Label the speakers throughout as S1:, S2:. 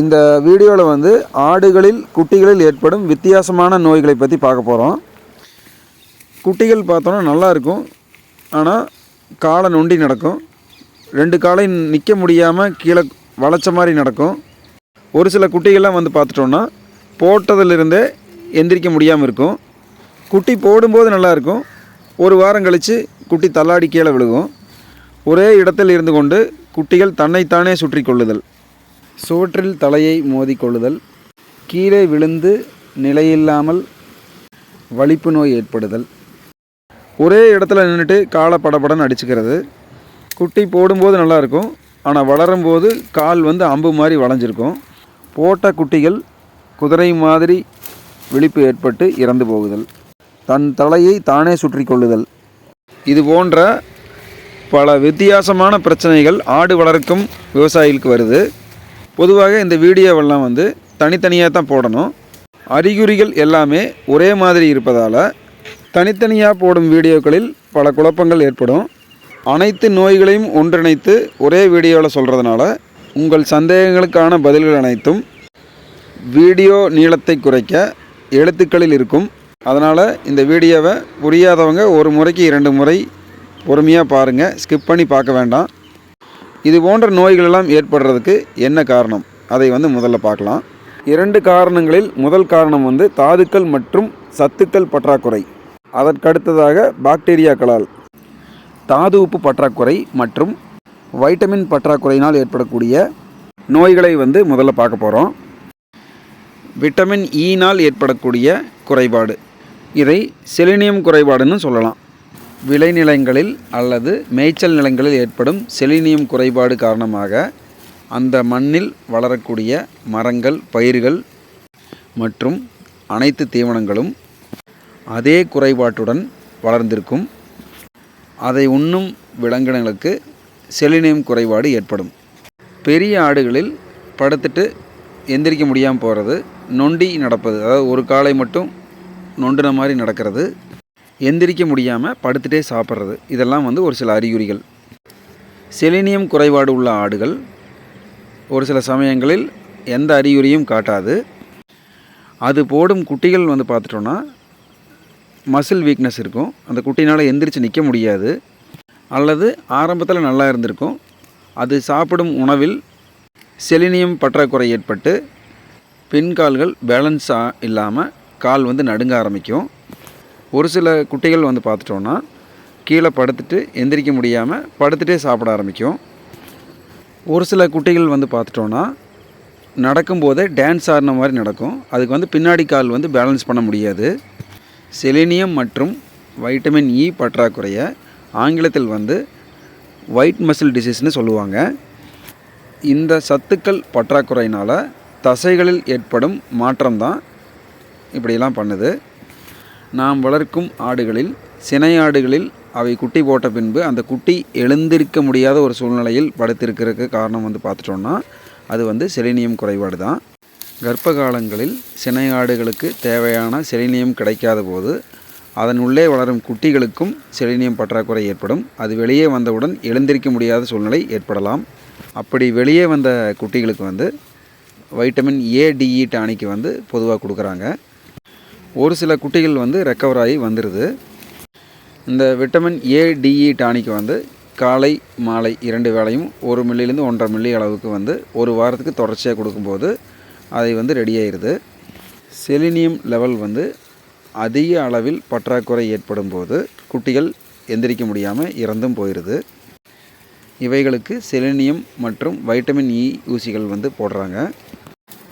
S1: இந்த வீடியோவில் வந்து ஆடுகளில் குட்டிகளில் ஏற்படும் வித்தியாசமான நோய்களை பற்றி பார்க்க போகிறோம் குட்டிகள் பார்த்தோன்னா நல்லா இருக்கும். ஆனால் காலை நொண்டி நடக்கும். ரெண்டு காலையும் நிற்க முடியாமல் கீழே வளைச்ச மாதிரி நடக்கும். ஒரு சில குட்டிகள்லாம் வந்து பார்த்துட்டோன்னா போட்டதிலிருந்தே எந்திரிக்க முடியாமல் இருக்கும். குட்டி போடும்போது நல்லா இருக்கும். ஒரு வாரம் கழித்து குட்டி தள்ளாடி கீழே விழுகும். ஒரே இடத்தில் இருந்து கொண்டு குட்டிகள் தன்னைத்தானே சுற்றி கொள்ளுதல். சுவற்றில் தலையை மோதிக்கொள்ளுதல் கீழே விழுந்து நிலையில்லாமல் வலிப்பு நோய் ஏற்படுதல். ஒரே இடத்துல நின்றுட்டு காலை படபடன்னு அடிச்சுக்கிறது. குட்டி போடும்போது நல்லாயிருக்கும். ஆனால் வளரும்போது கால் வந்து அம்பு மாதிரி வளைஞ்சிருக்கும். போட்ட குட்டிகள் குதிரை மாதிரி விழிப்பு ஏற்பட்டு இறந்து போகுதல். தன் தலையை தானே சுற்றி கொள்ளுதல் இது போன்ற பல வித்தியாசமான பிரச்சனைகள் ஆடு வளர்க்கும் விவசாயிகளுக்கு வருது. பொதுவாக இந்த வீடியோவெல்லாம் வந்து தனித்தனியாக தான் போடணும். அறிகுறிகள் எல்லாமே ஒரே மாதிரி இருப்பதால் தனித்தனியாக போடும் வீடியோக்களில் பல குழப்பங்கள் ஏற்படும். அனைத்து நோய்களையும் ஒன்றிணைத்து ஒரே வீடியோவில் சொல்கிறதுனால உங்கள் சந்தேகங்களுக்கான பதில்கள் அனைத்தும் வீடியோ நீளத்தை குறைக்க எழுத்துக்களில் இருக்கும். அதனால் இந்த வீடியோவை புரியாதவங்க ஒரு முறைக்கு இரண்டு முறை பொறுமையாக பாருங்கள் ஸ்கிப் பண்ணி பார்க்க வேண்டாம். இது போன்ற நோய்கள் எல்லாம் ஏற்படுறதுக்கு என்ன காரணம்? அதை வந்து முதல்ல பார்க்கலாம். இரண்டு காரணங்களில் முதல் காரணம் வந்து தாதுக்கள் மற்றும் சத்துக்கள் பற்றாக்குறை. அதற்கடுத்ததாக பாக்டீரியாக்களால். தாது உப்பு பற்றாக்குறை மற்றும் வைட்டமின் பற்றாக்குறையினால் ஏற்படக்கூடிய நோய்களை வந்து முதல்ல பார்க்க போகிறோம் விட்டமின் e ஈனால் ஏற்படக்கூடிய குறைபாடு. இதை செலினியம் குறைபாடுன்னு சொல்லலாம். விளைநிலங்களில் அல்லது மேய்ச்சல் நிலங்களில் ஏற்படும் செலினியம் குறைபாடு காரணமாக அந்த மண்ணில் வளரக்கூடிய மரங்கள் பயிர்கள் மற்றும் அனைத்து தீவனங்களும் அதே குறைபாட்டுடன் வளர்ந்திருக்கும். அதை உண்ணும் விலங்கினங்களுக்கு செலினியம் குறைபாடு ஏற்படும். பெரிய ஆடுகளில் படுத்துட்டு எந்திரிக்க முடியாமல் போகிறது நொண்டி நடப்பது அதாவது ஒரு காலை மட்டும் நொண்டுன மாதிரி நடக்கிறது எந்திரிக்க முடியாமல் படுத்துட்டே சாப்பிட்றது. இதெல்லாம் வந்து ஒரு சில அறிகுறிகள். செலினியம் குறைபாடு உள்ள ஆடுகள் ஒரு சில சமயங்களில் எந்த அறிகுறியும் காட்டாது. அது போடும் குட்டிகள் வந்து பார்த்துட்டோன்னா மசில் வீக்னஸ் இருக்கும். அந்த குட்டினால் எந்திரிச்சு நிற்க முடியாது. அல்லது ஆரம்பத்தில் நல்லா இருந்திருக்கும். அது சாப்பிடும் உணவில் செலினியம் பற்றாக்குறை ஏற்பட்டு பின்கால்கள் பேலன்ஸாக இல்லாமல் கால் வந்து நடுங்க ஆரம்பிக்கும். ஒரு சில குட்டிகள் வந்து பார்த்துட்டோன்னா கீழே படுத்துட்டு எந்திரிக்க முடியாமல் படுத்துகிட்டே சாப்பிட ஆரம்பிக்கும். ஒரு சில குட்டிகள் வந்து பார்த்துட்டோன்னா நடக்கும்போதே டான்ஸ் ஆடின மாதிரி நடக்கும். அதுக்கு வந்து பின்னாடி கால் வந்து பேலன்ஸ் பண்ண முடியாது. செலினியம் மற்றும் வைட்டமின் இ e பற்றாக்குறையை ஆங்கிலத்தில் வந்து ஒயிட் மசில் டிசீஸ்னு சொல்லுவாங்க. இந்த சத்துக்கள் பற்றாக்குறையினால் தசைகளில் ஏற்படும் மாற்றம்தான் இப்படியெல்லாம் பண்ணுது. நாம் வளர்க்கும் ஆடுகளில் சினை ஆடுகளில் அவை குட்டி போட்ட பின்பு அந்த குட்டி எழுந்திருக்க முடியாத ஒரு சூழ்நிலையில் படுத்திருக்கிறதுக்கு காரணம் வந்து பார்த்துட்டோன்னா அது வந்து செலினியம் குறைபாடு தான். கர்ப்ப காலங்களில் சினை ஆடுகளுக்கு தேவையான செலினியம் கிடைக்காத போது அதன் உள்ளே வளரும் குட்டிகளுக்கும் செலினியம் பற்றாக்குறை ஏற்படும். அது வெளியே வந்தவுடன் எழுந்திருக்க முடியாத சூழ்நிலை ஏற்படலாம். அப்படி வெளியே வந்த குட்டிகளுக்கு வந்து வைட்டமின் ஏடிஇ e டானிக்கு வந்து பொதுவாக கொடுக்குறாங்க. ஒரு சில குட்டிகள் வந்து ரெக்கவர் ஆகி வந்துடுது இந்த விட்டமின் ஏடிஇ டானிக் வந்து காலை மாலை இரண்டு வேளையும் ஒரு மில்லிலேருந்து ஒன்றரை மில்லி அளவுக்கு வந்து ஒரு வாரத்துக்கு தொடர்ச்சியாக கொடுக்கும்போது அதை வந்து ரெடி ஆயிடுது செலினியம் லெவல் வந்து அதிக அளவில் பற்றாக்குறை ஏற்படும் போது குட்டிகள் எந்திரிக்க முடியாமல் இறந்தும் போயிடுது இவைகளுக்கு செலினியம் மற்றும் வைட்டமின் இ e ஊசிகள் வந்து போடுறாங்க.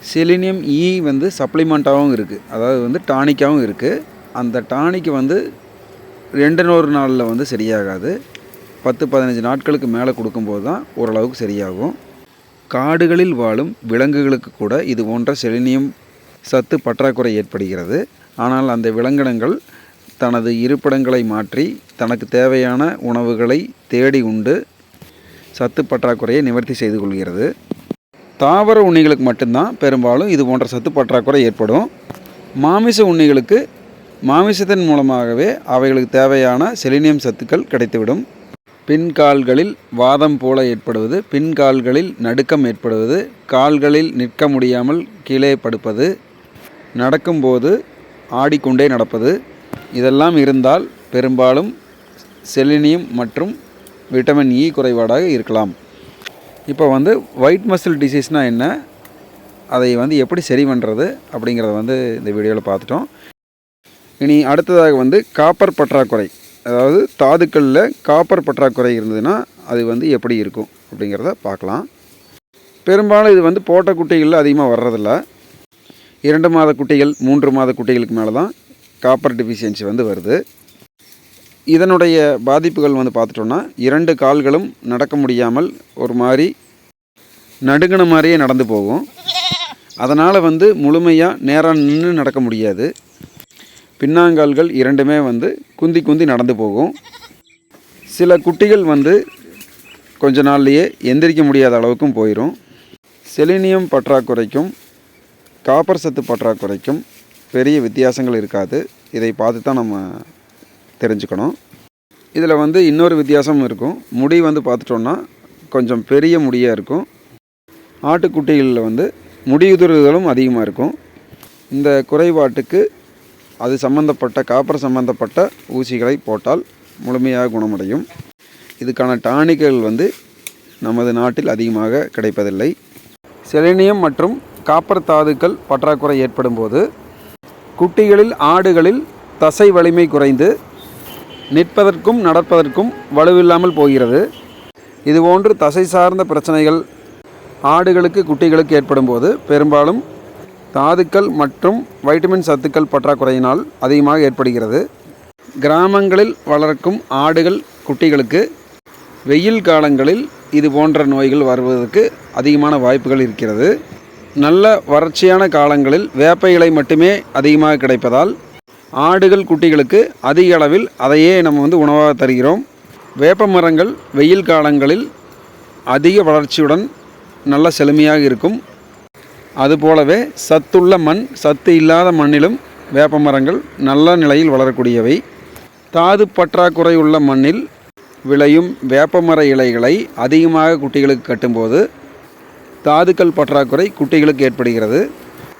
S1: செலினியம் இ e வந்து சப்ளிமெண்ட்டாகவும் இருக்குது அதாவது வந்து டானிக்காகவும் இருக்குது அந்த டானிக் வந்து ரெண்டு நூறு நாளில் வந்து சரியாகாது. பத்து பதினஞ்சு நாட்களுக்கு மேலே கொடுக்கும்போது தான் ஓரளவுக்கு சரியாகும். காடுகளில் வாழும் விலங்குகளுக்கு கூட இது போன்ற செலினியம் சத்து பற்றாக்குறை ஏற்படுகிறது. ஆனால் அந்த விலங்கினங்கள் தனது இருப்பிடங்களை மாற்றி தனக்கு தேவையான உணவுகளை தேடி உண்டு சத்து பற்றாக்குறையை நிவர்த்தி செய்து கொள்கிறது. தாவர உண்ணிகளுக்கு மட்டும்தான் பெரும்பாலும் இது போன்ற சத்து பற்றாக்குறை ஏற்படும். மாமிச உண்ணிகளுக்கு மாமிசத்தின் மூலமாகவே அவைகளுக்கு தேவையான செலினியம் சத்துக்கள் கிடைத்துவிடும். பின்கால்களில் வாதம் போல ஏற்படுவது பின்கால்களில் நடுக்கம் ஏற்படுவது கால்களில் நிற்க முடியாமல் கீழே படுப்பது நடக்கும்போது ஆடிக்கொண்டே நடப்பது இதெல்லாம் இருந்தால் பெரும்பாலும் செலினியம் மற்றும் விட்டமின் இ குறைபாடாக இருக்கலாம். இப்போ வந்து ஒயிட் மசில் டிசீஸ்னால் என்ன? அதை வந்து எப்படி சரி பண்ணுறது அப்படிங்கிறத வந்து இந்த வீடியோவில் பார்த்துட்டோம். இனி அடுத்ததாக வந்து காப்பர் பற்றாக்குறை. அதாவது தாதுக்களில் காப்பர் பற்றாக்குறை இருந்ததுன்னா அது வந்து எப்படி இருக்கும் அப்படிங்கிறத பார்க்கலாம். பெரும்பாலும் இது வந்து போட்ட குட்டிகளில் அதிகமாக வர்றதில்ல. இரண்டு மாத குட்டிகள் மூன்று மாத குட்டிகளுக்கு மேலே தான் காப்பர் டிஃபிஷியன்சி வந்து வருது. இதனுடைய பாதிப்புகள் வந்து பார்த்துட்டோன்னா இரண்டு கால்களும் நடக்க முடியாமல் ஒரு மாதிரி நடுங்கின மாதிரியே நடந்து போகும். அதனால் வந்து முழுமையாக நேராக நின்று நடக்க முடியாது. பின்னாங்கால்கள் இரண்டுமே வந்து குந்தி குந்தி நடந்து போகும். சில குட்டிகள் வந்து கொஞ்ச நாள்லையே எந்திரிக்க முடியாத அளவுக்கும் போயிடும் செலினியம் பற்றாக்குறைக்கும் காப்பர் சத்து பற்றாக்குறைக்கும் பெரிய வித்தியாசங்கள் இருக்காது. இதை பார்த்து தான் நம்ம தெரிஞ்சுக்கணும். இதில் வந்து இன்னொரு வித்தியாசம் இருக்கும். முடி வந்து பார்த்துட்டோன்னா கொஞ்சம் பெரிய முடியாக இருக்கும். ஆட்டுக்குட்டிகளில் வந்து முடியுதிர்வுகளும் அதிகமாக இருக்கும். இந்த குறைபாட்டுக்கு அது சம்பந்தப்பட்ட காப்பர் சம்பந்தப்பட்ட ஊசிகளை போட்டால் முழுமையாக குணமடையும். இதுக்கான டானிக்குகள் வந்து நமது நாட்டில் அதிகமாக கிடைப்பதில்லை. செலினியம் மற்றும் காப்பர் தாதுக்கள் பற்றாக்குறை ஏற்படும் போது குட்டிகளில் ஆடுகளில் தசை வலிமை குறைந்து நிற்பதற்கும் நடப்பதற்கும் வலுவில்லாமல் போகிறது. இதுபோன்று தசை சார்ந்த பிரச்சனைகள் ஆடுகளுக்கு குட்டிகளுக்கு ஏற்படும் போது பெரும்பாலும் தாதுக்கள் மற்றும் வைட்டமின் சத்துக்கள் பற்றாக்குறையினால் அதிகமாக ஏற்படுகிறது. கிராமங்களில் வளர்க்கும் ஆடுகள் குட்டிகளுக்கு வெயில் காலங்களில் இது போன்ற நோய்கள் வருவதற்கு அதிகமான வாய்ப்புகள் இருக்கிறது. நல்ல வறட்சியான காலங்களில் வேப்ப இலை மட்டுமே அதிகமாக கிடைப்பதால் ஆடுகள் குட்டிகளுக்கு அதிக அளவில் அதையே நம்ம வந்து உணவாக தருகிறோம். வேப்ப மரங்கள் வெயில் காலங்களில் அதிக வளர்ச்சியுடன் நல்ல செழுமையாக இருக்கும். அதுபோலவே சத்துள்ள மண் சத்து இல்லாத மண்ணிலும் வேப்ப மரங்கள் நல்ல நிலையில் வளரக்கூடியவை. தாது பற்றாக்குறை உள்ள மண்ணில் விளையும் வேப்பமர இலைகளை அதிகமாக குட்டிகளுக்கு கட்டும்போது தாதுக்கள் பற்றாக்குறை குட்டிகளுக்கு ஏற்படுகிறது.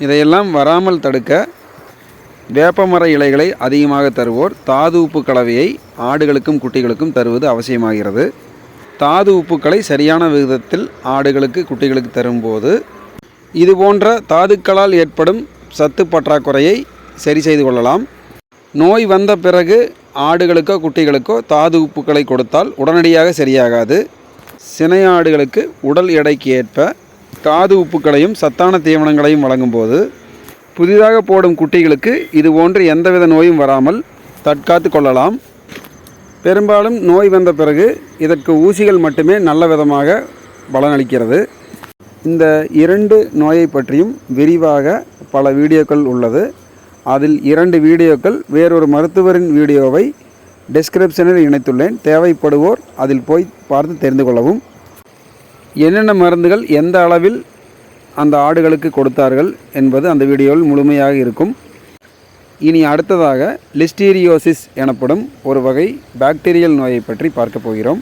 S1: இதையெல்லாம் வராமல் தடுக்க வேப்பமர இலைகளை அதிகமாக தருவோர் தாது உப்பு கலவையை ஆடுகளுக்கும் குட்டிகளுக்கும் தருவது அவசியமாகிறது. தாது உப்புக்களை சரியான விகிதத்தில் ஆடுகளுக்கு குட்டிகளுக்கு தரும்போது இது போன்ற தாதுக்களால் ஏற்படும் சத்து பற்றாக்குறையை சரி செய்து கொள்ளலாம். நோய் வந்த பிறகு ஆடுகளுக்கோ குட்டிகளுக்கோ தாது உப்புக்களை கொடுத்தால் உடனடியாக சரியாகாது. சினை ஆடுகளுக்கு உடல் எடைக்கு ஏற்ப தாது உப்புக்களையும் சத்தான தீவனங்களையும் வழங்கும்போது புதிதாக போடும் குட்டிகளுக்கு இது போன்று எந்தவித நோயும் வராமல் தற்காத்து கொள்ளலாம். பெரும்பாலும் நோய் வந்த பிறகு இதற்கு ஊசிகள் மட்டுமே நல்ல விதமாக பலனளிக்கிறது. இந்த இரண்டு நோயை பற்றியும் விரிவாக பல வீடியோக்கள் உள்ளது. அதில் இரண்டு வீடியோக்கள் வேறொரு மருத்துவரின் வீடியோவை டிஸ்கிரிப்ஷனில் இணைத்துள்ளேன். தேவைப்படுவோர் அதில் போய் பார்த்து தெரிந்து கொள்ளவும். என்னென்ன மருந்துகள் எந்த அளவில் அந்த ஆடுகளுக்கு கொடுத்தார்கள் என்பது அந்த வீடியோவில் முழுமையாக இருக்கும். இனி அடுத்ததாக லிஸ்டீரியோசிஸ் எனப்படும் ஒரு வகை பாக்டீரியல் நோயை பற்றி பார்க்க போகிறோம்.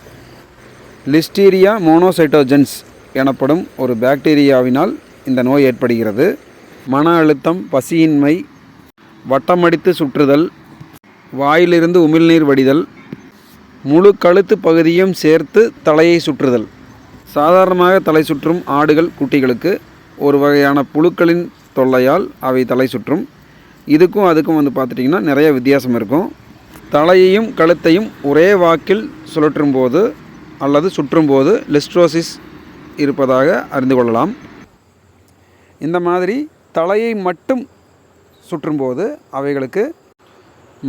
S1: லிஸ்டீரியா மோனோசைட்டோஜென்ஸ் எனப்படும் ஒரு பாக்டீரியாவினால் இந்த நோய் ஏற்படுகிறது. மன அழுத்தம் பசியின்மை வட்டமடித்து சுற்றுதல் வாயிலிருந்து உமிழ்நீர் வடிதல் முழு கழுத்து பகுதியும் சேர்த்து தலையை சுற்றுதல். சாதாரணமாக தலை சுற்றும் ஆடுகள் குட்டிகளுக்கு ஒரு வகையான புழுக்களின் தொல்லையால் அவை தலை சுற்றும். இதுக்கும் அதுக்கும் வந்து பார்த்துட்டிங்கன்னா நிறைய வித்தியாசம் இருக்கும். தலையையும் கழுத்தையும் ஒரே வாக்கில் சுழற்றும் போது அல்லது சுற்றும்போது லிஸ்ட்ரோசிஸ் இருப்பதாக அறிந்து கொள்ளலாம். இந்த மாதிரி தலையை மட்டும் சுற்றும்போது அவைகளுக்கு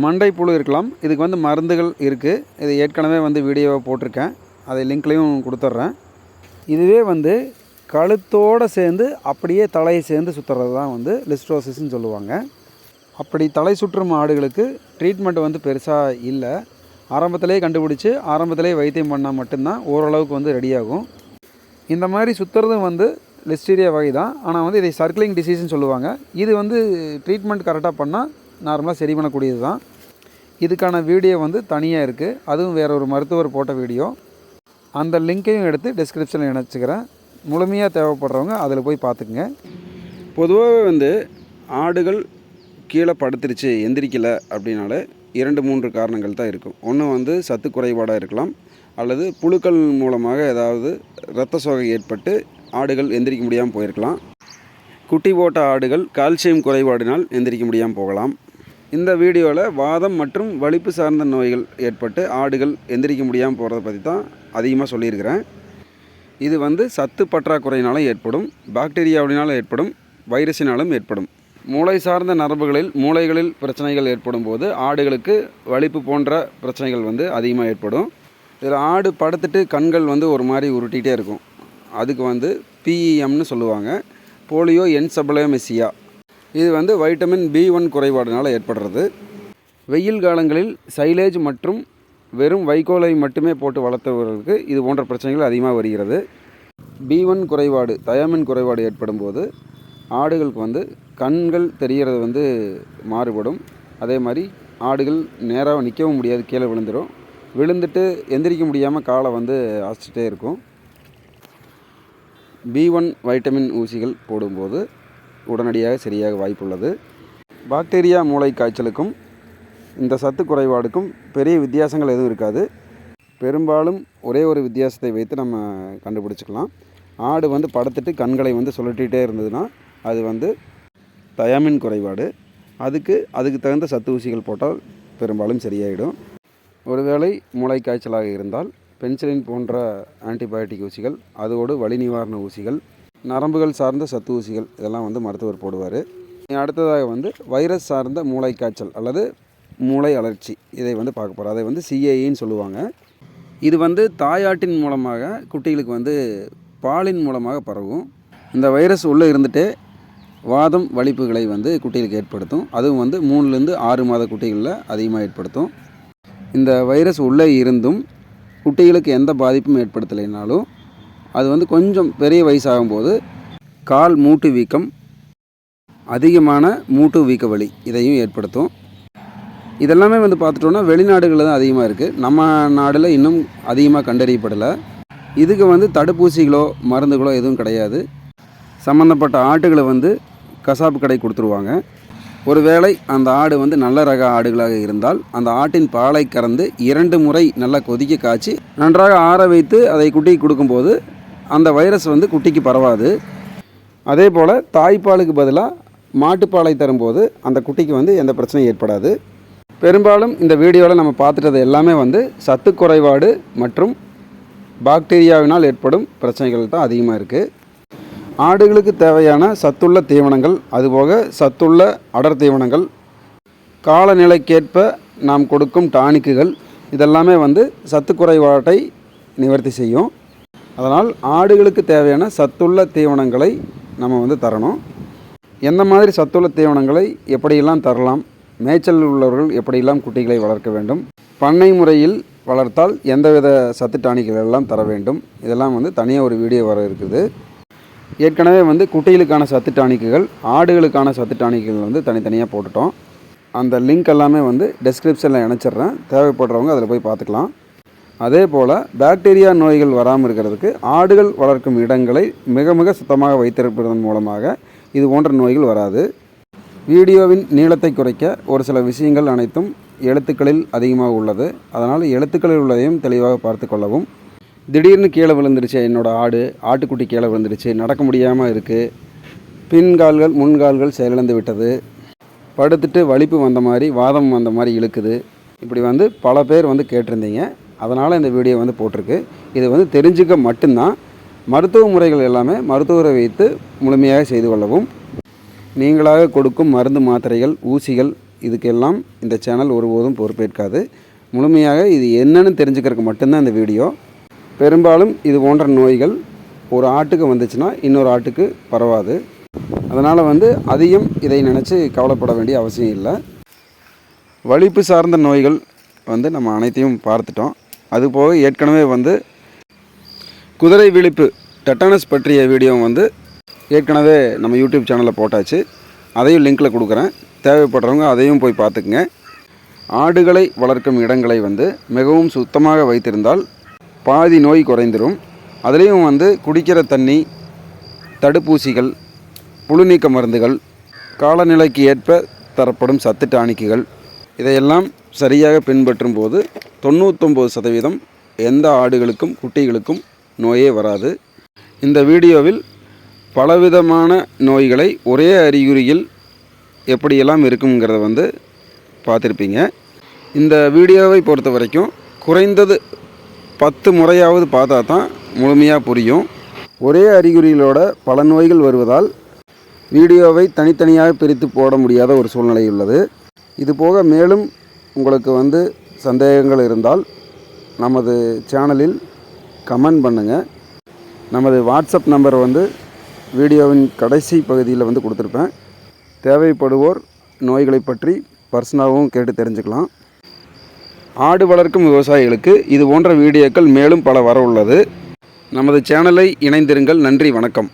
S1: மண்டை புழு இருக்கலாம். இதுக்கு வந்து மருந்துகள் இருக்குது இது ஏற்கனவே வந்து வீடியோவை போட்டிருக்கேன். அதை லிங்க்லேயும் கொடுத்துட்றேன். இதுவே வந்து கழுத்தோடு சேர்ந்து அப்படியே தலையை சேர்ந்து சுற்றுறது தான் வந்து லிஸ்ட்ரோசிஸ்ன்னு சொல்லுவாங்க. அப்படி தலை சுற்றும் ஆடுகளுக்கு ட்ரீட்மெண்ட் வந்து பெருசாக இல்லை. ஆரம்பத்திலே கண்டுபிடிச்சி ஆரம்பத்திலே வைத்தியம் பண்ணால் மட்டும்தான் ஓரளவுக்கு வந்து ரெடியாகும். இந்த மாதிரி சுற்றுறதும் வந்து லிஸ்டீரியா வகை தான். ஆனால் வந்து இதை சர்க்கிளிங் டிசீஸ்னு சொல்லுவாங்க. இது வந்து ட்ரீட்மெண்ட் கரெக்டாக பண்ணால் நார்மலாக சரி பண்ணக்கூடியது தான். இதுக்கான வீடியோ வந்து தனியாக இருக்குது அதுவும் வேற ஒரு மருத்துவர் போட்ட வீடியோ அந்த லிங்க்கையும் எடுத்து டிஸ்கிரிப்ஷனில் இணைச்சிக்கிறேன். முழுமையாக தேவைப்படுறவங்க அதில் போய் பார்த்துக்குங்க பொதுவாகவே வந்து ஆடுகள் கீழே படுத்துருச்சு எந்திரிக்கலை அப்படின்னாலே இரண்டு மூன்று காரணங்கள் தான் இருக்கும். ஒன்று வந்து சத்து குறைபாடாக இருக்கலாம் அல்லது புழுக்கள் மூலமாக ஏதாவது இரத்த சோகை ஏற்பட்டு ஆடுகள் எந்திரிக்க முடியாமல் போயிருக்கலாம். குட்டி போட்ட ஆடுகள் கால்சியம் குறைபாடினால் எந்திரிக்க முடியாமல் போகலாம். இந்த வீடியோவில் வாதம் மற்றும் வலிப்பு சார்ந்த நோய்கள் ஏற்பட்டு ஆடுகள் எந்திரிக்க முடியாமல் போகிறத பற்றி தான் அதிகமாக சொல்லியிருக்கிறேன். இது வந்து சத்து பற்றாக்குறையினாலும் ஏற்படும் பாக்டீரியாவினாலும் ஏற்படும் வைரஸினாலும் ஏற்படும். மூளை சார்ந்த நரம்புகளில் மூளைகளில் பிரச்சனைகள் ஏற்படும் போது ஆடுகளுக்கு வலிப்பு போன்ற பிரச்சனைகள் வந்து அதிகமாக ஏற்படும். இதில் ஆடு படுத்துட்டு கண்கள் வந்து ஒரு மாதிரி உருட்டிகிட்டே இருக்கும். அதுக்கு வந்து பிஇஎம்னு சொல்லுவாங்க. போலியோ என்சபலமெசியா. இது வந்து வைட்டமின் பி ஒன் குறைபாடுனால ஏற்படுறது. வெயில் காலங்களில் சைலேஜ் மற்றும் வெறும் வைக்கோலை மட்டுமே போட்டு வளர்த்தவர்களுக்கு இது போன்ற பிரச்சனைகள் அதிகமாக வருகிறது. பி ஒன் குறைபாடு தயாமின் குறைபாடு ஏற்படும் போது ஆடுகளுக்கு வந்து கண்கள் தெரிகிறது வந்து மாறுபடும். அதே மாதிரி ஆடுகள் நேராக நிற்கவும் முடியாது கீழே விழுந்துடும் விழுந்துட்டு எந்திரிக்க முடியாமல் காலை வந்து அசைச்சிட்டே இருக்கும். பி ஒன் வைட்டமின் ஊசிகள் போடும்போது உடனடியாக சரியாக வாய்ப்புள்ளது. பாக்டீரியா மூளை காய்ச்சலுக்கும் இந்த சத்து குறைபாடுக்கும் பெரிய வித்தியாசங்கள் எதுவும் இருக்காது. பெரும்பாலும் ஒரே ஒரு வித்தியாசத்தை வைத்து நம்ம கண்டுபிடிச்சிக்கலாம். ஆடு வந்து படுத்துட்டு கண்களை வந்து சுழட்டிகிட்டே இருந்ததுன்னா அது வந்து தயாமின் குறைபாடு. அதுக்கு அதுக்கு தகுந்த சத்து ஊசிகள் போட்டால் பெரும்பாலும் சரியாயிடும். ஒருவேளை மூளை காய்ச்சலாக இருந்தால் பென்சிலின் போன்ற ஆன்டிபயோட்டிக் ஊசிகள் அதோடு வலி நிவாரண ஊசிகள் நரம்புகள் சார்ந்த சத்து ஊசிகள் இதெல்லாம் வந்து மருத்துவர் போடுவார். அடுத்ததாக வந்து வைரஸ் சார்ந்த மூளை காய்ச்சல் அல்லது மூளை அலர்ச்சி. இதை வந்து பார்க்க போகிறோம் அதை வந்து சிஏஇன்னு சொல்லுவாங்க. இது வந்து தாயாட்டின் மூலமாக குட்டிகளுக்கு வந்து பாலின் மூலமாக பரவும். இந்த வைரஸ் உள்ளே இருந்துகிட்டே வாதம் வலிப்புகளை வந்து குட்டிகளுக்கு ஏற்படுத்தும். அதுவும் வந்து மூணுலேருந்து ஆறு மாத குட்டிகளில் அதிகமாக ஏற்படுத்தும். இந்த வைரஸ் உள்ளே இருந்தும் குட்டிகளுக்கு எந்த பாதிப்பும் ஏற்படுத்தலைனாலும் அது வந்து கொஞ்சம் பெரிய வயசாகும்போது கால் மூட்டு வீக்கம் அதிகமான மூட்டு வீக்க வலி இதையும் ஏற்படுத்தும். இதெல்லாமே வந்து பார்த்துட்டோன்னா வெளிநாடுகளில் தான் அதிகமாக இருக்குது நம்ம நாடில் இன்னும் அதிகமாக கண்டறியப்படலை. இதுக்கு வந்து தடுப்பூசிகளோ மருந்துகளோ எதுவும் கிடையாது. சம்மந்தப்பட்ட ஆட்டுகளை வந்து கசாப்பு கடை கொடுத்துருவாங்க. ஒருவேளை அந்த ஆடு வந்து நல்ல ரக ஆடுகளாக இருந்தால் அந்த ஆட்டின் பாலை கறந்து இரண்டு முறை நல்லா கொதிக்க காய்ச்சி நன்றாக ஆற வைத்து அதை குட்டிக்கு கொடுக்கும்போது அந்த வைரஸ் வந்து குட்டிக்கு பரவாது. அதே போல் தாய்ப்பாலுக்கு பதிலாக மாட்டுப்பாலை தரும்போது அந்த குட்டிக்கு வந்து எந்த பிரச்சனையும் ஏற்படாது. பெரும்பாலும் இந்த வீடியோவில் நம்ம பார்த்துட்டது எல்லாமே வந்து சத்து குறைபாடு மற்றும் பாக்டீரியாவினால் ஏற்படும் பிரச்சனைகள் தான் அதிகமாக இருக்குது ஆடுகளுக்கு தேவையான சத்துள்ள தீவனங்கள் அதுபோக சத்துள்ள அடர் தீவனங்கள் காலநிலைக்கேற்ப நாம் கொடுக்கும் டானிக்குகள் இதெல்லாமே வந்து சத்து குறைபாட்டை நிவர்த்தி செய்யும். அதனால் ஆடுகளுக்கு தேவையான சத்துள்ள தீவனங்களை நம்ம வந்து தரணும். எந்த மாதிரி சத்துள்ள தீவனங்களை எப்படியெல்லாம் தரலாம் மேய்ச்சல் உள்ளவர்கள் எப்படியெல்லாம் குட்டிகளை வளர்க்க வேண்டும்? பண்ணை முறையில் வளர்த்தால் எந்தவித சத்து டானிக்கள் எல்லாம் தர வேண்டும்? இதெல்லாம் வந்து தனியாக ஒரு வீடியோ வர இருக்குது. ஏற்கனவே வந்து குட்டிகளுக்கான சத்து டானிக்குகள் ஆடுகளுக்கான சத்து டானிக்குகள் வந்து தனித்தனியாக போட்டுட்டோம். அந்த லிங்க் எல்லாமே வந்து டெஸ்கிரிப்ஷனில் இணைச்சிட்றேன் தேவைப்படுறவங்க அதில் போய் பார்த்துக்கலாம். அதே போல் பாக்டீரியா நோய்கள் வராமல் இருக்கிறதுக்கு ஆடுகள் வளர்க்கும் இடங்களை மிக மிக சுத்தமாக வைத்திருப்பதன் மூலமாக இது போன்ற நோய்கள் வராது. வீடியோவின் நீளத்தை குறைக்க ஒரு சில விஷயங்கள் அனைத்தும் எழுத்துக்களில் அதிகமாக உள்ளது. அதனால் எழுத்துக்களில் உள்ளதையும் தெளிவாக பார்த்து கொள்ளவும். திடீர்னு கீழே விழுந்துருச்சு என்னோடய ஆடு. ஆட்டுக்குட்டி கீழே விழுந்துருச்சு நடக்க முடியாமல் இருக்குது பின்கால்கள் முன்கால்கள் செயலிழந்து விட்டது. படுத்துட்டு வலிப்பு வந்த மாதிரி வாதம் வந்த மாதிரி இழுக்குது. இப்படி வந்து பல பேர் வந்து கேட்டிருந்தீங்க. அதனால் இந்த வீடியோ வந்து போட்டிருக்கு. இது வந்து தெரிஞ்சுக்க மட்டும்தான். மருத்துவ முறைகள் எல்லாமே மருத்துவரை வைத்து முழுமையாக செய்து கொள்ளவும். நீங்களாக கொடுக்கும் மருந்து மாத்திரைகள் ஊசிகள் இதுக்கெல்லாம் இந்த சேனல் ஒருபோதும் பொறுப்பேற்காது. முழுமையாக இது என்னன்னு தெரிஞ்சுக்கிறதுக்கு மட்டும்தான் இந்த வீடியோ. பெரும்பாலும் இது போன்ற நோய்கள் ஒரு ஆட்டுக்கு வந்துச்சுன்னா இன்னொரு ஆட்டுக்கு பரவாது. அதனால் வந்து அதிகம் இதை நினச்சி கவலைப்பட வேண்டிய அவசியம் இல்லை. வலிப்பு சார்ந்த நோய்கள் வந்து நம்ம அனைத்தையும் பார்த்துட்டோம். அதுபோக ஏற்கனவே வந்து குதிரை விழிப்பு டெட்டானஸ் பற்றிய வீடியோ வந்து ஏற்கனவே நம்ம யூடியூப் சேனலில் போட்டாச்சு அதையும் லிங்க்கில் கொடுக்குறேன். தேவைப்படுறவங்க அதையும் போய் பார்த்துக்குங்க. ஆடுகளை வளர்க்கும் இடங்களை வந்து மிகவும் சுத்தமாக வைத்திருந்தால் பாதி நோய் குறைந்துடும் அதுலேயும் வந்து குடிக்கிற தண்ணி தடுப்பூசிகள் புழுநீக்க மருந்துகள் காலநிலைக்கு ஏற்ப தரப்படும் சத்து டானிக்குகள் இதையெல்லாம் சரியாக பின்பற்றும் போது தொண்ணூத்தொம்பது சதவீதம் எந்த ஆடுகளுக்கும் குட்டிகளுக்கும் நோயே வராது. இந்த வீடியோவில் பலவிதமான நோய்களை ஒரே அறிகுறியில் எப்படியெல்லாம் இருக்குங்கிறத வந்து பார்த்துருப்பீங்க. இந்த வீடியோவை பொறுத்த வரைக்கும் குறைந்தது பத்து முறையாவது பார்த்தா தான் முழுமையாக புரியும். ஒரே அறிகுறிகளோட பல நோய்கள் வருவதால் வீடியோவை தனித்தனியாக பிரித்து போட முடியாத ஒரு சூழ்நிலை உள்ளது. இது போக மேலும் உங்களுக்கு வந்து சந்தேகங்கள் இருந்தால் நமது சேனலில் கமெண்ட் பண்ணுங்கள் நமது வாட்ஸ்அப் நம்பர் வந்து வீடியோவின் கடைசி பகுதியில் வந்து கொடுத்துருப்பேன். தேவைப்படுவோர் நோய்களை பற்றி பர்சனலாகவும் கேட்டு தெரிஞ்சுக்கலாம். ஆடு வளர்க்கும் விவசாயிகளுக்கு இது போன்ற வீடியோக்கள் மேலும் பல வர உள்ளது. நமது சேனலை இணைந்திருங்கள். நன்றி வணக்கம்.